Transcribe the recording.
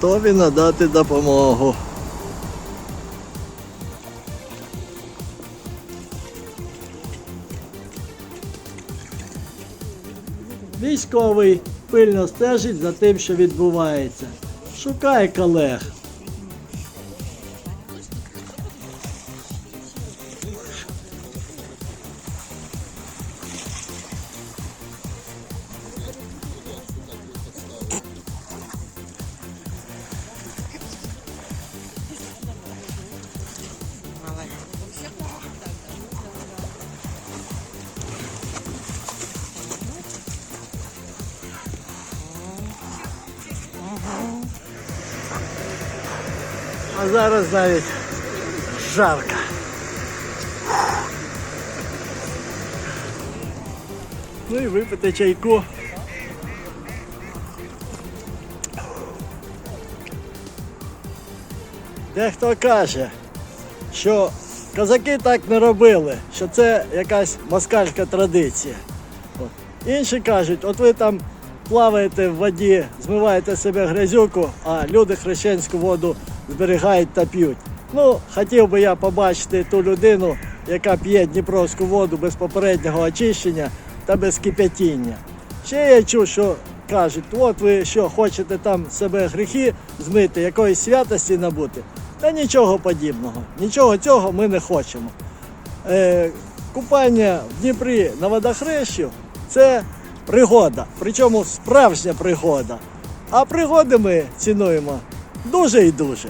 готові надати допомогу. Військовий пильно стежить за тим, що відбувається. Шукає колег. А зараз навіть жарко. Ну і випити чайку. Дехто каже, що козаки так не робили, що це якась москальська традиція. От. Інші кажуть, от ви там плаваєте в воді, змиваєте себе грязюку, а люди хрещенську воду зберігають та п'ють. Ну, хотів би я побачити ту людину, яка п'є дніпровську воду без попереднього очищення та без кип'ятіння. Ще я чув, що кажуть, от ви що, хочете там себе гріхи змити, якоїсь святості набути. Та нічого подібного, нічого цього ми не хочемо. Е, купання в Дніпрі на водохрещу це пригода, причому справжня пригода. А пригоди ми цінуємо дуже і дуже.